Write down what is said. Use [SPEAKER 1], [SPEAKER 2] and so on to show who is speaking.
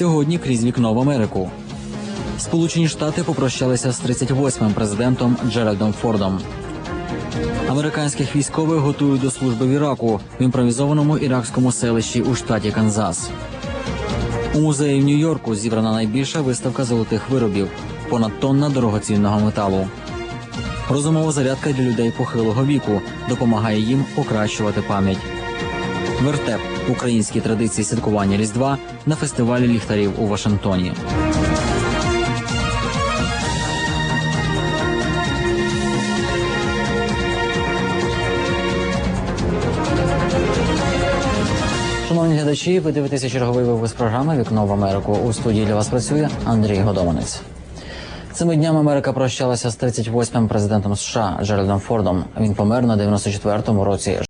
[SPEAKER 1] Сьогодні крізь вікно в Америку. Сполучені Штати попрощалися з 38-м президентом Джеральдом Фордом. Американських військових готують до служби в Іраку в імпровізованому іракському селищі у штаті Канзас. У музеї в Нью-Йорку зібрана найбільша виставка золотих виробів понад тонна дорогоцінного металу. Розумова зарядка для людей похилого віку допомагає їм покращувати пам'ять. Вертеп українські традиції святкування Різдва на фестивалі ліхтарів у Вашингтоні. Шановні глядачі, ви дивитеся черговий випуск програми Вікно в Америку. У студії для вас працює Андрій Годованець. Цими днями Америка прощалася з 38-м президентом США Джеральдом Фордом. Він помер на 94-му році